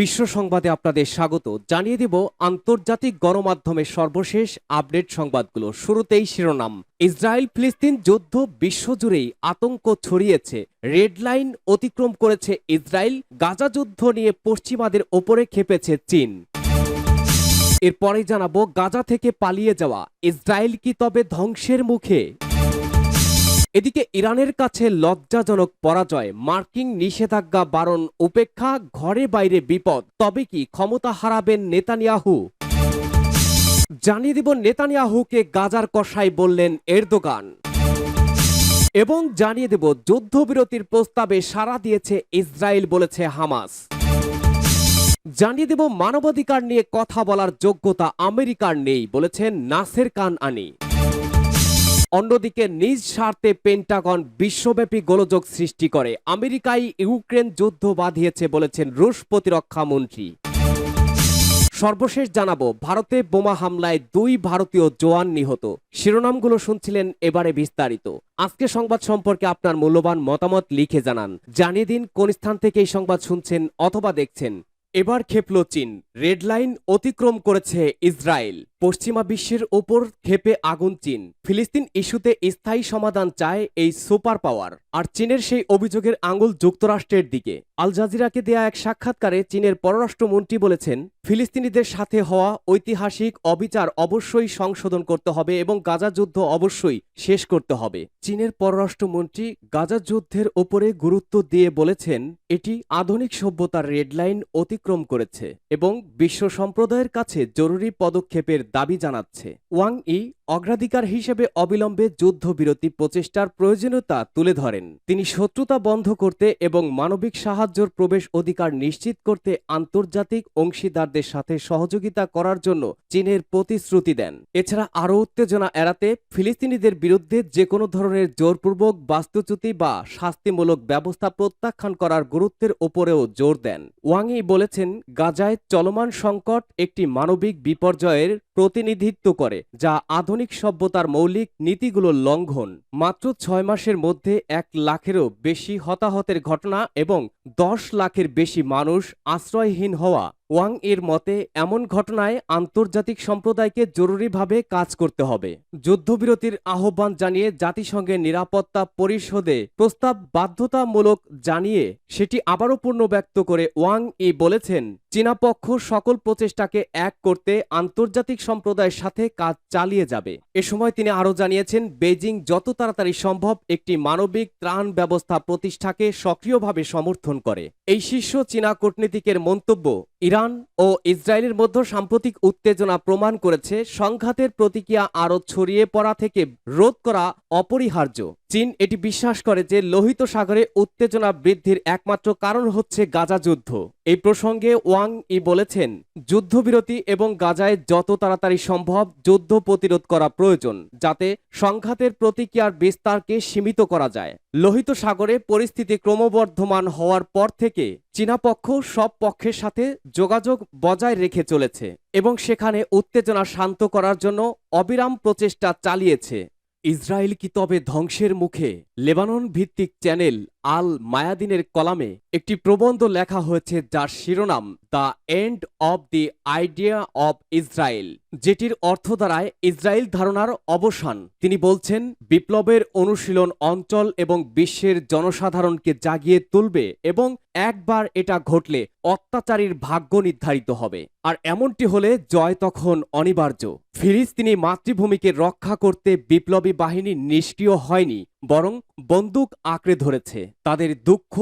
বিশ্ব সংবাদে আপনাদের স্বাগত। জানিয়ে দেব আন্তর্জাতিক গণমাধ্যমের সর্বশেষ আপডেট সংবাদগুলো। শুরুতেই শিরোনাম। ইসরায়েল ফিলিস্তিন যুদ্ধ বিশ্বজুড়েই আতঙ্ক ছড়িয়েছে। রেড লাইন অতিক্রম করেছে ইসরায়েল। গাজা যুদ্ধ নিয়ে পশ্চিমাদের ওপরে খেপেছে চীন। এরপরে জানাব, গাজা থেকে পালিয়ে যাওয়া। ইসরায়েল কি তবে ধ্বংসের মুখে? এদিকে ইরানের কাছে লজ্জাজনক পরাজয় মার্কিং নিষেধাজ্ঞা বারণ উপেক্ষা, ঘরে বাইরে বিপদ। তবে কি ক্ষমতা হারাবেন নেতানিয়াহু? জানিয়ে দিব নেতানিয়াহুকে গাজার কষাই বললেন এরদোগান। এবং জানিয়ে দেব যুদ্ধবিরতির প্রস্তাবে সাড়া দিয়েছে ইসরায়েল বলেছে হামাস। জানিয়ে দেব মানবাধিকার নিয়ে কথা বলার যোগ্যতা আমেরিকার নেই বলেছেন নাসের কান আনি অন্যদিকে নিজ স্বার্থে পেন্টাগন বিশ্বব্যাপী গোলযোগ সৃষ্টি করে। আমেরিকাই ইউক্রেন যুদ্ধ বাঁধিয়েছে বলেছেন রুশ প্রতিরক্ষা মন্ত্রী। সর্বশেষ জানাব, ভারতে বোমা হামলায় দুই ভারতীয় জওয়ান নিহত। শিরোনামগুলো শুনছিলেন এবারে বিস্তারিত। আজকে সংবাদ সম্পর্কে আপনার মূল্যবান মতামত লিখে জানান। জানিয়ে দিন, কোন স্থান থেকে এই সংবাদ শুনছেন অথবা দেখছেন। এবার খেপল চীন। রেড লাইন অতিক্রম করেছে ইসরায়েল। পশ্চিমা বিশ্বের ওপর ক্ষেপে আগুন চীন। ফিলিস্তিন ইস্যুতে স্থায়ী সমাধান চায় এই সুপার পাওয়ার আর চীনের সেই অভিযোগের আঙুল যুক্তরাষ্ট্রের দিকে। আল জাজিরাকে দেয়া এক সাক্ষাৎকারে চীনের পররাষ্ট্রমন্ত্রী বলেছেন, ফিলিস্তিনিদের সাথে হওয়া ঐতিহাসিক অবিচার অবশ্যই সংশোধন করতে হবে এবং গাজা যুদ্ধ অবশ্যই শেষ করতে হবে। চীনের পররাষ্ট্রমন্ত্রী গাজা যুদ্ধের ওপরে গুরুত্ব দিয়ে বলেছেন, এটি আধুনিক সভ্যতার রেডলাইন অতিক্রম করেছে এবং বিশ্ব সম্প্রদায়ের কাছে জরুরি পদক্ষেপের দাবি জানাচ্ছে। ওয়াং ই অগ্রাধিকার হিসেবে অবিলম্বে যুদ্ধবিরতি প্রচেষ্টার প্রয়োজনীয়তা তুলে ধরেন তিনি শত্রুতা বন্ধ করতে এবং মানবিক সাহায্যর প্রবেশ অধিকার নিশ্চিত করতে আন্তর্জাতিক অংশীদারদের সাথে সহযোগিতা করার জন্য চীনের প্রতিশ্রুতি দেন। এছাড়া আরও উত্তেজনা এড়াতে ফিলিস্তিনিদের বিরুদ্ধে যে কোনো ধরনের জোরপূর্বক বাস্তুচ্যুতি বা শাস্তিমূলক ব্যবস্থা প্রত্যাখ্যান করার গুরুত্বের ওপরেও জোর দেন। ওয়াংই বলেছেন, গাজায় চলমান সংকট একটি মানবিক বিপর্যয়ের প্রতিনিধিত্ব করে, যা আধুনিক সভ্যতার মৌলিক নীতিগুলোর লঙ্ঘন। মাত্র ছয় মাসের মধ্যে এক লাখেরও বেশি হতাহতের ঘটনা এবং দশ লাখের বেশি মানুষ আশ্রয়হীন হওয়া ওয়াং এর মতে, এমন ঘটনায় আন্তর্জাতিক সম্প্রদায়কে জরুরিভাবে কাজ করতে হবে। যুদ্ধবিরতির আহ্বান জানিয়ে জাতিসংঘের নিরাপত্তা পরিষদে প্রস্তাব বাধ্যতামূলক জানিয়ে সেটি আবারও পূর্ণ ব্যক্ত করে ওয়াং ই বলেছেন, চীনা পক্ষ সকল প্রচেষ্টাকে এক করতে আন্তর্জাতিক সম্প্রদায়ের সাথে কাজ চালিয়ে যাবে। এ সময় তিনি আরও জানিয়েছেন বেজিং যত তাড়াতাড়ি সম্ভব একটি মানবিক ত্রাণ ব্যবস্থা প্রতিষ্ঠাকে সক্রিয়ভাবে সমর্থন করে। এই শীর্ষ চীনা কূটনীতিকের মন্তব্য, ইরান ও ইসরায়েলের মধ্যে সাম্প্রতিক উত্তেজনা প্রমাণ করেছে সংঘাতের প্রতিক্রিয়া আরও ছড়িয়ে পড়া থেকে রোধ করা অপরিহার্য। চীন এটি বিশ্বাস করে যে লোহিত সাগরে উত্তেজনা বৃদ্ধির একমাত্র কারণ হচ্ছে গাজা যুদ্ধ। এই প্রসঙ্গে ওয়াং ই বলেছেন, যুদ্ধবিরতি এবং গাজায় যত তাড়াতাড়ি সম্ভব যুদ্ধ প্রতিরোধ করা প্রয়োজন, যাতে সংঘাতের প্রতিক্রিয়ার বিস্তারকে সীমিত করা যায়। লোহিত সাগরে পরিস্থিতি ক্রমবর্ধমান হওয়ার পর থেকে চীনা পক্ষ সব পক্ষের সাথে যোগাযোগ বজায় রেখে চলেছে এবং সেখানে উত্তেজনা শান্ত করার জন্য অবিরাম প্রচেষ্টা চালিয়েছে। ইসরায়েল কি তবে ধ্বংসের মুখে? লেবানন ভিত্তিক চ্যানেল আল মায়াদিনের কলামে একটি প্রবন্ধ লেখা হয়েছে যার শিরোনাম the end of the idea of Israel যেটির অর্থ দ্বারায় ইসরায়েল ধারণার অবসান। তিনি বলছেন, বিপ্লবের অনুশীলন অঞ্চল এবং বিশ্বের জনসাধারণকে জাগিয়ে তুলবে এবং একবার এটা ঘটলে অত্যাচারীর ভাগ্য নির্ধারিত হবে। আর এমনটি হলে জয় তখন অনিবার্য। ফিলিস্তিনি মাতৃভূমিকে রক্ষা করতে বিপ্লবী বাহিনী নিষ্ক্রিয় হয়নি বরং বন্দুক আঁকড়ে ধরেছে। তাদের দুঃখ,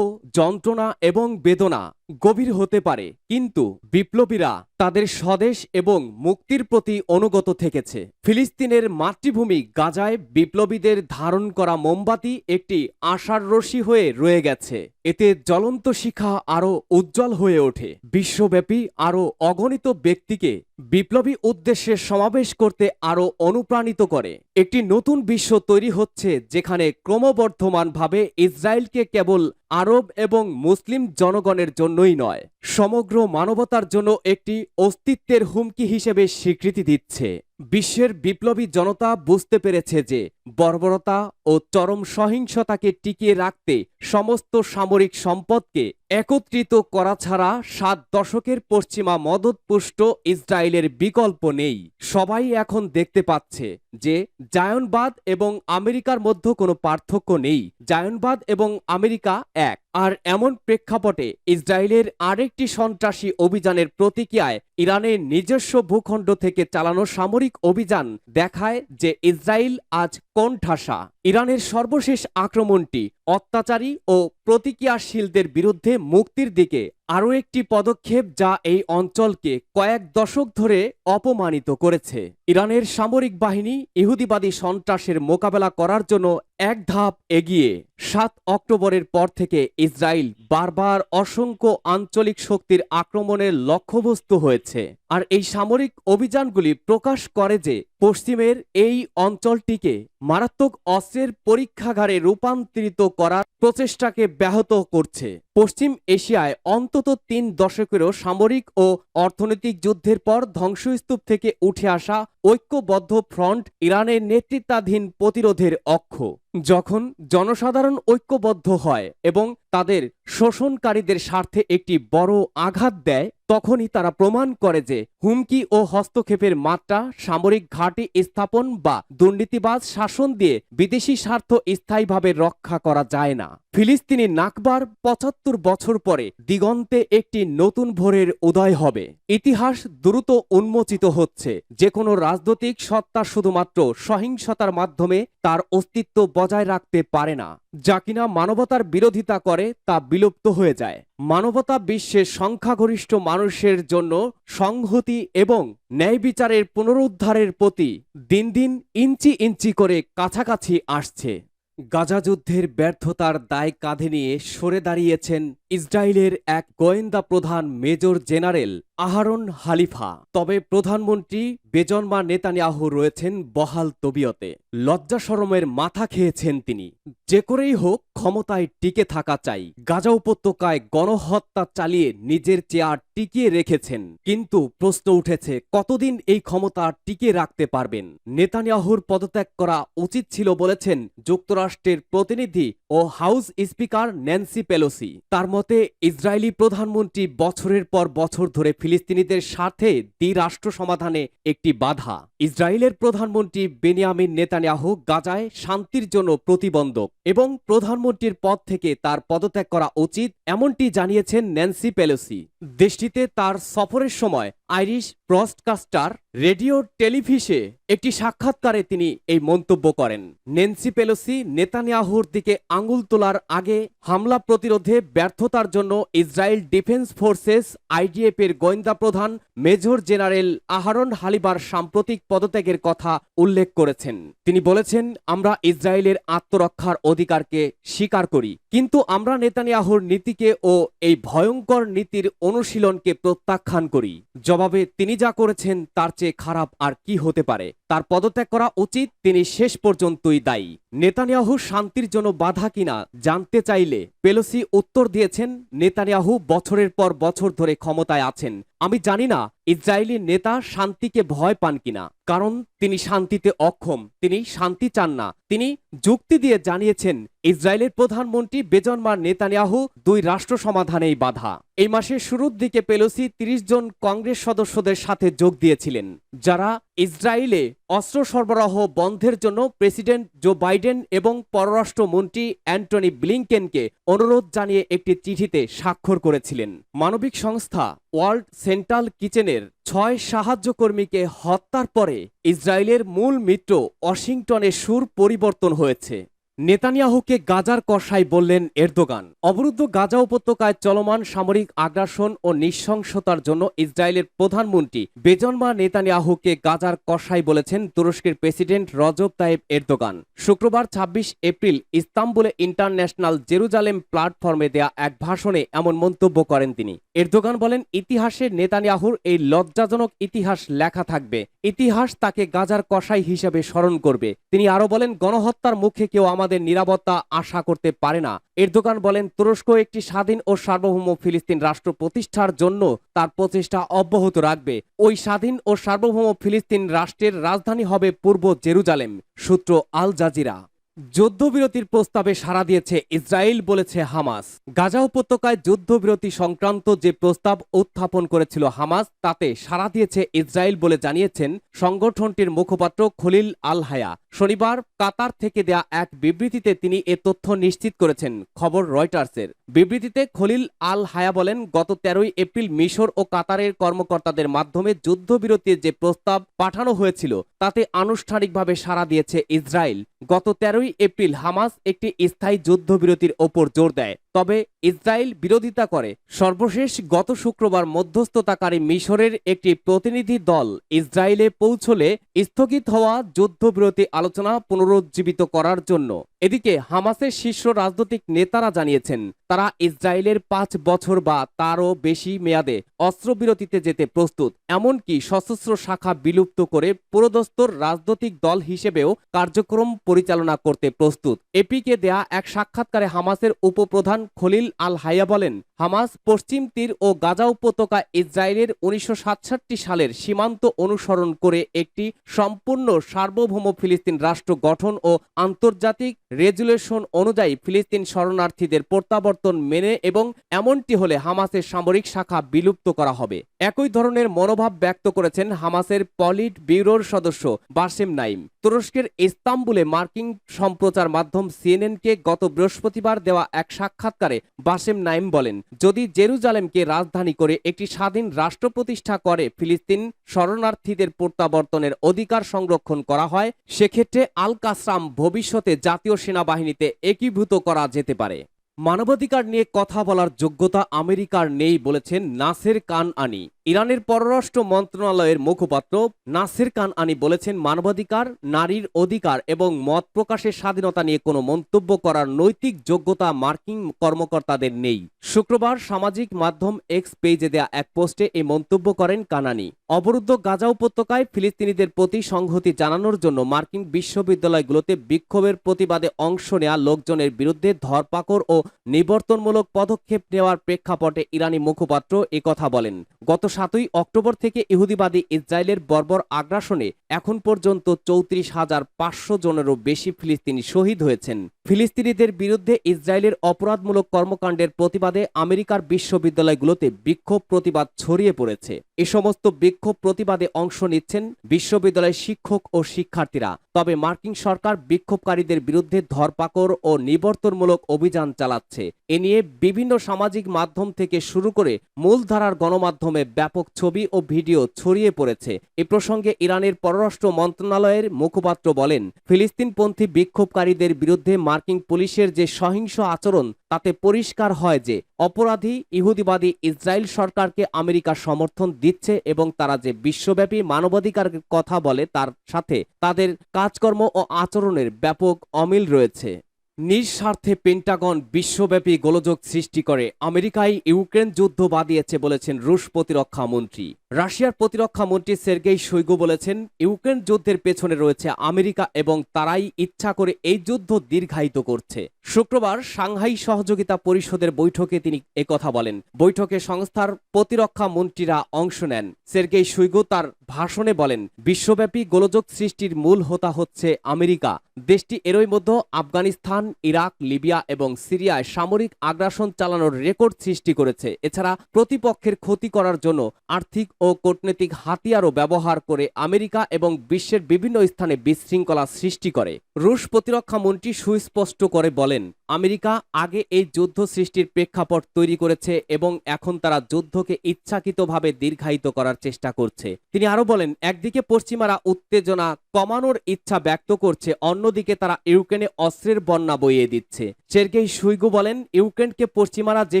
যন্ত্রণা এবং বেদনা গভীর হতে পারে, কিন্তু বিপ্লবীরা তাদের স্বদেশ এবং মুক্তির প্রতি অনুগত থেকেছে। ফিলিস্তিনের মাতৃভূমি গাজায় বিপ্লবীদের ধারণ করা মোমবাতি একটি আশার রশি হয়ে রয়ে গেছে। এতে জ্বলন্ত শিখা আরও উজ্জ্বল হয়ে ওঠে। বিশ্বব্যাপী আরও অগণিত ব্যক্তিকে বিপ্লবী উদ্দেশ্যে সমাবেশ করতে আরও অনুপ্রাণিত করে। একটি নতুন বিশ্ব তৈরি হচ্ছে যেখানে ক্রমবর্ধমানভাবে ইসরায়েলকে কেবল আরব এবং মুসলিম জনগণের জন্যই নয়, সমগ্র মানবতার জন্য একটি অস্তিত্বের হুমকি হিসেবে স্বীকৃতি দিচ্ছে। বিশ্বের বিপ্লবী জনতা বুঝতে পেরেছে যে বর্বরতা ও চরম সহিংসতাকে টিকিয়ে রাখতে সমস্ত সামরিক সম্পদকে একত্রিত করা ছাড়া সাত দশকের পশ্চিমা মদতপুষ্ট ইসরায়েলের বিকল্প নেই। সবাই এখন দেখতে পাচ্ছে যে জায়নবাদ এবং আমেরিকার মধ্যে কোনো পার্থক্য নেই। জায়নবাদ এবং আমেরিকা এক। আর এমন প্রেক্ষাপটে ইসরায়েলের আরেকটি সন্ত্রাসী অভিযানের প্রতিক্রিয়ায় ইরানের নিজস্ব ভূখণ্ড থেকে চালানো সামরিক অভিযান দেখায় যে ইসরায়েল আজ কোণঠাসা। ইরানের সর্বশেষ আক্রমণটি অত্যাচারী ও প্রতিক্রিয়াশীলদের বিরুদ্ধে মুক্তির দিকে আরও একটি পদক্ষেপ যা এই অঞ্চলকে কয়েক দশক ধরে অপমানিত করেছে। ইরানের সামরিক বাহিনী ইহুদিবাদী সন্ত্রাসের মোকাবেলা করার জন্য এক ধাপ এগিয়ে সাত অক্টোবরের পর থেকে ইসরায়েল বারবার অসংখ্য আঞ্চলিক শক্তির আক্রমণের লক্ষ্যবস্তু হয়েছে। আর এই সামরিক অভিযানগুলি প্রকাশ করে যে পশ্চিমের এই অঞ্চলটিকে মারাত্মক অস্ত্রের পরীক্ষাগারে রূপান্তরিত করার প্রচেষ্টাকে ব্যাহত করছে। পশ্চিম এশিয়ায় অন্তত তিন দশকেরও সামরিক ও অর্থনৈতিক যুদ্ধের পর ধ্বংসস্তূপ থেকে উঠে আসা ঐক্যবদ্ধ ফ্রন্ট ইরানের নেতৃত্বাধীন প্রতিরোধের অক্ষ। যখন জনসাধারণ ঐক্যবদ্ধ হয় এবং তাদের শোষণকারীদের স্বার্থে একটি বড় আঘাত দেয়, তখনই তারা প্রমাণ করে যে হুমকি ও হস্তক্ষেপের মাত্রা, সামরিক ঘাঁটি স্থাপন বা দুর্নীতিবাজ শাসন দিয়ে বিদেশি স্বার্থ স্থায়ীভাবে রক্ষা করা যায় না। ফিলিস্তিনি নাকবার পঁচাত্তর বছর পরে দিগন্তে একটি নতুন ভোরের উদয় হবে। ইতিহাস দ্রুত উন্মোচিত হচ্ছে। যে কোনো রাজনৈতিক সত্তা শুধুমাত্র সহিংসতার মাধ্যমে তার অস্তিত্ব বজায় রাখতে পারে না। যা কিনা মানবতার বিরোধিতা করে, তা বিলুপ্ত হয়ে যায়। মানবতা বিশ্বের সংখ্যাগরিষ্ঠ মানুষের জন্য সংহতি এবং ন্যায় বিচারের পুনরুদ্ধারের প্রতি দিন দিন ইঞ্চি ইঞ্চি করে কাছাকাছি আসছে। গাজা যুদ্ধের ব্যর্থতার দায় কাঁধে নিয়ে সরে দাঁড়িয়েছেন ইসরায়েলের এক গোয়েন্দা প্রধান মেজর জেনারেল আহারন হালিফা। তবে প্রধানমন্ত্রী বেজন্মা নেতানিয়াহু রয়েছেন বহাল তবিয়তে। লজ্জা শরমের মাথা খেয়েছেন তিনি। যে করেই হোক ক্ষমতায় টিকে থাকা চাই। গাজা উপত্যকায় গণহত্যা চালিয়ে নিজের চেয়ার টিকিয়ে রেখেছেন। কিন্তু প্রশ্ন উঠেছে, কতদিন এই ক্ষমতা টিকিয়ে রাখতে পারবেন? নেতানিয়াহুর পদত্যাগ করা উচিত ছিল বলেছেন যুক্তরাষ্ট্রের প্রতিনিধি ও হাউস স্পিকার ন্যান্সি পেলোসি। তার মতে, ইসরায়েলি প্রধানমন্ত্রী বছরের পর বছর ধরে ফিলিস্তিনিদের স্বার্থে দ্বিরাষ্ট্র সমাধানে একটি বাধা। ইসরায়েলের প্রধানমন্ত্রী বেনিয়ামিন নেতানিয়াহু গাজায় শান্তির জন্য প্রতিবন্ধক এবং প্রধানমন্ত্রীর পদ থেকে তার পদত্যাগ করা উচিত, এমনটি জানিয়েছেন ন্যান্সি পেলোসি। দেশটিতে তার সফরের সময় আইরিশ ব্রডকাস্টার রেডিও টেলিভিশে একটি সাক্ষাৎকারে তিনি এই মন্তব্য করেন। নেন্সি পেলোসি নেতানিয়াহুর দিকে আঙুল তোলার আগে হামলা প্রতিরোধে ব্যর্থতার জন্য ইসরায়েল ডিফেন্স ফোর্সেস আইডিএফ এর গোয়েন্দা প্রধান মেজর জেনারেল আহারন হালিবার সাম্প্রতিক পদত্যাগের কথা উল্লেখ করেছেন। তিনি বলেছেন, আমরা ইসরায়েলের আত্মরক্ষার অধিকারকে স্বীকার করি, কিন্তু আমরা নেতানিয়াহুর নীতিকে ও এই ভয়ঙ্কর নীতির অনুশীলনকে প্রত্যাখ্যান করি। জবাবে তিনি যা করেছেন তার চেয়ে খারাপ আর কি হতে পারে? তার পদত্যাগ করা উচিত, তিনি শেষ পর্যন্তই দায়ী। নেতানিয়াহু শান্তির জন্য বাধা কিনা জানতে চাইলে পেলোসি উত্তর দিয়েছেন, নেতানিয়াহু বছরের পর বছর ধরে ক্ষমতায় আছেন। আমি জানি না ইসরায়েলি নেতা শান্তিকে ভয় পান কিনা, কারণ তিনি শান্তিতে অক্ষম, তিনি শান্তি চান না। তিনি যুক্তি দিয়ে জানিয়েছেন, ইসরায়েলের প্রধানমন্ত্রী বেজন্মার নেতানিয়াহু দুই রাষ্ট্র সমাধানেই বাধা। এই মাসের শুরুর দিকে পেলোসি ৩০ জন কংগ্রেস সদস্যদের সাথে যোগ দিয়েছিলেন, যারা ইসরায়েলে অস্ত্র সরবরাহ বন্ধের জন্য প্রেসিডেন্ট জো বাইডেন এবং পররাষ্ট্রমন্ত্রী অ্যান্টনি ব্লিংকেনকে অনুরোধ জানিয়ে একটি চিঠিতে স্বাক্ষর করেছিলেন। মানবিক সংস্থা ওয়ার্ল্ড সেন্ট্রাল কিচেনের ছয় সাহায্যকর্মীকে হত্যার পরে ইসরায়েলের মূল মিত্র ওয়াশিংটনে সুর পরিবর্তন হয়েছে। নেতানিয়াহুকে গাজার কষাই বললেন এরদোগান। অবরুদ্ধ গাজা উপত্যকায় চলমান সামরিক আগ্রাসন ও নৃশংসতার জন্য ইসরায়েলের প্রধানমন্ত্রী বেজন্মা নেতানিয়াহুকে গাজার কষাই বলেছেন তুরস্কের প্রেসিডেন্ট রজব তাইব এরদোগান। শুক্রবার ২৬ এপ্রিল ইস্তাম্বুলে ইন্টারন্যাশনাল জেরুজালেম প্ল্যাটফর্মে দেয়া এক ভাষণে এমন মন্তব্য করেন তিনি। এরদোগান বলেন, ইতিহাসে নেতানিয়াহুর এই লজ্জাজনক ইতিহাস লেখা থাকবে। ইতিহাস তাকে গাজার কসাই হিসেবে স্মরণ করবে। তিনি আরও বলেন, গণহত্যার মুখে কেউ আমাদের নিরাপত্তা আশা করতে পারে না। এরদোগান বলেন, তুরস্ক একটি স্বাধীন ও সার্বভৌম ফিলিস্তিন রাষ্ট্র প্রতিষ্ঠার জন্য তার প্রচেষ্টা অব্যাহত রাখবে। ওই স্বাধীন ও সার্বভৌম ফিলিস্তিন রাষ্ট্রের রাজধানী হবে পূর্ব জেরুজালেম। সূত্র আল জাজিরা। যুদ্ধবিরতির প্রস্তাবে সাড়া দিয়েছে ইসরায়েল বলেছে হামাস। গাজা উপত্যকায় যুদ্ধবিরতি সংক্রান্ত যে প্রস্তাব উত্থাপন করেছিল হামাস, তাতে সাড়া দিয়েছে ইসরায়েল বলে জানিয়েছেন সংগঠনটির মুখপাত্র খলিল আল হায়া শনিবার কাতার থেকে দেয়া এক বিবৃতিতে তিনি এ তথ্য নিশ্চিত করেছেন, খবর রয়টার্সের। বিবৃতিতে খলিল আল হায়া বলেন, গত তেরোই এপ্রিল মিশর ও কাতারের কর্মকর্তাদের মাধ্যমে যুদ্ধবিরতির যে প্রস্তাব পাঠানো হয়েছিল, তাতে আনুষ্ঠানিকভাবে সাড়া দিয়েছে ইসরায়েল। গত তেরোই এপ্রিল হামাস একটি স্থায়ী যুদ্ধবিরতির ওপর জোর দেয়। তবে ইসরায়েল বিরোধিতা করে। সর্বশেষ গত শুক্রবার মধ্যস্থতাকারী মিশরের একটি প্রতিনিধি দল ইসরায়েলে পৌঁছলে স্থগিত হওয়া যুদ্ধবিরতি আলোচনা পুনরুজ্জীবিত করার জন্য। এদিকে হামাসের শীর্ষ রাজনৈতিক নেতারা জানিয়েছেন, তারা ইসরায়েলের পাঁচ বছর বা তারও বেশি মেয়াদে অস্ত্রবিরতিতে যেতে প্রস্তুত, এমনকি সশস্ত্র শাখা বিলুপ্ত করে পুরোদস্তর রাজনৈতিক দল হিসেবেও কার্যক্রম পরিচালনা করতে প্রস্তুত। এপিকে দেয়া এক সাক্ষাৎকারে হামাসের উপপ্রধান খলিল আল হাইয়া বলেন হামাস পশ্চিম তীর ও গাজা উপত্যকা ইসরায়েলের উনিশশো সাতষট্টি সালের সীমান্ত অনুসরণ করে একটি সম্পূর্ণ সার্বভৌম ফিলিস্তিন রাষ্ট্র গঠন ও আন্তর্জাতিক রেজুলেশন অনুযায়ী ফিলিস্তিন শরণার্থীদের প্রত্যাবর্তন মেনে এবং এমনটি হলে হামাসের সামরিক শাখা বিলুপ্ত করা হবে। একই ধরনের মনোভাব ব্যক্ত করেছেন হামাসের পলিট ব্যুরোর সদস্য বাসেম নাইম। তুরস্কের ইস্তাম্বুলে মার্কিন সম্প্রচার মাধ্যম সিএনএনকে গত বৃহস্পতিবার দেওয়া এক সাক্ষাৎকারে বাসেম নাইম বলেন যদি জেরুজালেমকে রাজধানী করে একটি স্বাধীন রাষ্ট্র প্রতিষ্ঠা করে, ফিলিস্তিন শরণার্থীদের প্রত্যাবর্তনের অধিকার সংরক্ষণ করা হয়, সেক্ষেত্রে আল কাসরাম ভবিষ্যতে জাতীয় সেনাবাহিনীতে একীভূত করা যেতে পারে। মানবাধিকার নিয়ে কথা বলার যোগ্যতা আমেরিকার নেই বলেছেন নাসের কান আনি ইরানের পররাষ্ট্র মন্ত্রণালয়ের মুখপাত্র নাসির কান আনি বলেছেন মানবাধিকার, নারীর অধিকার এবং মত প্রকাশের স্বাধীনতা নিয়ে কোনো মন্তব্য করার নৈতিক যোগ্যতা মার্কিন কর্মকর্তাদের নেই। শুক্রবার সামাজিক মাধ্যম এক্স পেজে দেয়া এক পোস্টে এই মন্তব্য করেন কানানি অবরুদ্ধ গাজা উপত্যকায় ফিলিস্তিনিদের প্রতি সংহতি জানানোর জন্য মার্কিন বিশ্ববিদ্যালয়গুলোতে বিক্ষোভের প্রতিবাদে অংশ নেওয়া লোকজনের বিরুদ্ধে ধরপাকড় ও নিবর্তনমূলক পদক্ষেপ নেওয়ার প্রেক্ষাপটে ইরানি মুখপাত্র কথা বলেন। গত সাতই অক্টোবর থেকে ইহুদিবাদী ইসরায়েলের বর্বর আগ্রাসনে এখন পর্যন্ত চৌত্রিশ হাজার পাঁচশো জনেরও বেশি ফিলিস্তিনি শহীদ হয়েছেন। ফিলিস্তিনিদের বিরুদ্ধে ইসরায়েলের অপরাধমূলক কর্মকাণ্ডের প্রতিবাদে আমেরিকার বিশ্ববিদ্যালয়গুলোতে বিক্ষোভ প্রতিবাদ ছড়িয়ে পড়েছে। এ সমস্ত বিক্ষোভ প্রতিবাদে অংশ নিচ্ছেন বিশ্ববিদ্যালয়ের শিক্ষক ও শিক্ষার্থীরা। তবে মার্কিন সরকার বিক্ষোভকারীদের বিরুদ্ধে ধরপাকড় ও নিবর্তনমূলক অভিযান চালাচ্ছে। এ নিয়ে বিভিন্ন সামাজিক মাধ্যম থেকে শুরু করে মূলধারার গণমাধ্যমে ব্যাপক ছবি ও ভিডিও ছড়িয়ে পড়েছে। এ প্রসঙ্গে ইরানের পররাষ্ট্র মন্ত্রণালয়ের মুখপাত্র বলেন, ফিলিস্তিনপন্থী বিক্ষোভকারীদের বিরুদ্ধে মার্কিন পুলিশের যে সহিংস আচরণ তাতে পরিষ্কার হয় যে অপরাধী ইহুদিবাদী ইসরায়েল সরকারকে আমেরিকা সমর্থন দিচ্ছে এবং তারা যে বিশ্বব্যাপী মানবাধিকার কথা বলে তার সাথে তাদের কাজকর্ম ও আচরণের ব্যাপক অমিল রয়েছে। নিঃস্বার্থে পেন্টাগন বিশ্বব্যাপী গোলযোগ সৃষ্টি করে আমেরিকায় ইউক্রেন যুদ্ধ বাদিয়েছে বলেছেন রুশ প্রতিরক্ষা মন্ত্রী। রাশিয়ার প্রতিরক্ষা মন্ত্রী সের্গেই শৈগু বলেছেন, ইউক্রেন যুদ্ধের পেছনে রয়েছে আমেরিকা এবং তারাই ইচ্ছা করে এই যুদ্ধ দীর্ঘায়িত করছে। শুক্রবার সাংহাই সহযোগিতা পরিষদের বৈঠকে তিনি একথা বলেন। বৈঠকে সংস্থার প্রতিরক্ষা মন্ত্রীরা অংশ নেন। সের্গেই শৈগু তার ভাষণে বলেন, বিশ্বব্যাপী গোলযোগ সৃষ্টির মূল হোতা হচ্ছে আমেরিকা। দেশটি এরই মধ্যে আফগানিস্তান, ইরাক, লিবিয়া এবং সিরিয়ায় সামরিক আগ্রাসন চালানোর রেকর্ড সৃষ্টি করেছে। এছাড়া প্রতিপক্ষের ক্ষতি করার জন্য আর্থিক ও কূটনৈতিক হাতিয়ারও ব্যবহার করে আমেরিকা এবং বিশ্বের বিভিন্ন স্থানে বিশৃঙ্খলা সৃষ্টি করে। রুশ প্রতিরক্ষা মন্ত্রী সুস্পষ্ট করে বলেন আমেরিকা আগে এই যুদ্ধ সৃষ্টির প্রেক্ষাপট তৈরি করেছে এবং এখন তারা যুদ্ধকে ইচ্ছাকৃতভাবে দীর্ঘায়িত করার চেষ্টা করছে। তিনি আরও বলেন, একদিকে পশ্চিমারা উত্তেজনা কমানোর ইচ্ছা ব্যক্ত করছে, অন্যদিকে তারা ইউক্রেনে অস্ত্রের বন্যা বইয়ে দিচ্ছে। সের্গেই সুইগু বলেন, ইউক্রেনকে পশ্চিমারা যে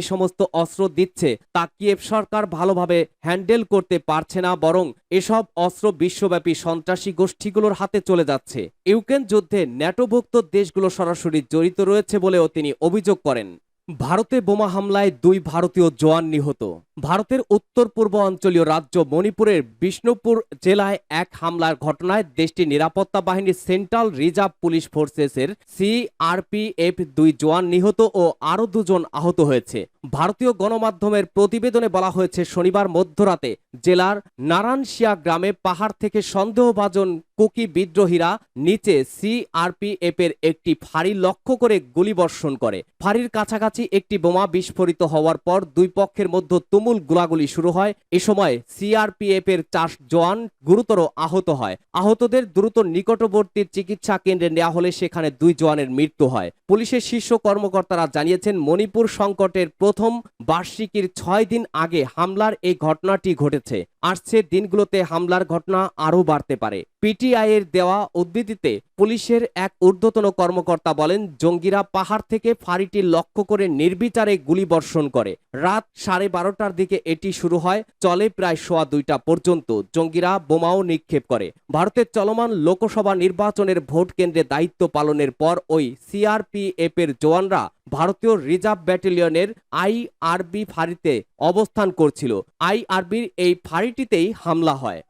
সমস্ত অস্ত্র দিচ্ছে, তা কিয়েভ সরকার ভালোভাবে হ্যান্ডেল করতে পারছে না, বরং এসব অস্ত্র বিশ্বব্যাপী সন্ত্রাসী গোষ্ঠীগুলোর হাতে চলে যাচ্ছে। ইউক্রেন যুদ্ধে ন্যাটোভুক্ত দেশগুলো সরাসরি জড়িত রয়েছে। বলেও তিনি অভিযোগ করেন। ভারতে বোমা হামলায় দুই ভারতীয় জওয়ান নিহত। ভারতের উত্তর পূর্ব অঞ্চলীয় রাজ্য মণিপুরের বিষ্ণুপুর জেলায় এক হামলার ঘটনায় দেশটির নিরাপত্তা বাহিনীর সেন্ট্রাল রিজার্ভ পুলিশ ফোর্সেসের সিআরপিএফ দুই জওয়ান নিহত ও আরও দুজন আহত হয়েছে। ভারতীয় গণমাধ্যমের প্রতিবেদনে বলা হয়েছে, শনিবার মধ্যরাতে জেলার নারায়ণশিয়া গ্রামে পাহাড় থেকে সন্দেহভাজন কুকি বিদ্রোহীরা নিচে সিআরপিএফ এর একটি ফাঁড়ি লক্ষ্য করে গুলিবর্ষণ করে। ফাঁড়ির কাছাকাছি একটি বোমা বিস্ফোরিত হওয়ার পর দুই পক্ষের মধ্যে তুমুল গোলাগুলি শুরু হয়। এ সময় সিআরপিএফ এর চার জওয়ান গুরুতর আহত হয়। আহতদের দ্রুত নিকটবর্তী চিকিৎসা কেন্দ্রে নেওয়া হলে সেখানে দুই জওয়ানের মৃত্যু হয়। পুলিশের শীর্ষ কর্মকর্তারা জানিয়েছেন, মণিপুর সংকটের প্রথম বার্ষিকীর ছয় দিন আগে হামলার এই ঘটনাটি ঘটেছে। আসছে দিনগুলোতে হামলার ঘটনা আরও বাড়তে পারে। পিটিআই এর দেওয়া উদ্ধৃতিতে পুলিশের এক ঊর্ধ্বতন কর্মকর্তা বলেন, জঙ্গিরা পাহাড় থেকে ফাঁড়িটি লক্ষ্য করে নির্বিচারে গুলিবর্ষণ করে। রাত সাড়ে বারোটার দিকে এটি শুরু হয়, চলে প্রায় সোয়া দুইটা পর্যন্ত। জঙ্গিরা বোমাও নিক্ষেপ করে। ভারতের চলমান লোকসভা নির্বাচনের ভোট কেন্দ্রে দায়িত্ব পালনের পর ওই সিআরপিএফ এর জওয়ানরা ভারতীয় রিজার্ভ ব্যাটালিয়নের আইআরবি ফাঁড়িতে অবস্থান করছিল। আইআরবির এই ফাঁড়িটিতেই হামলা হয়।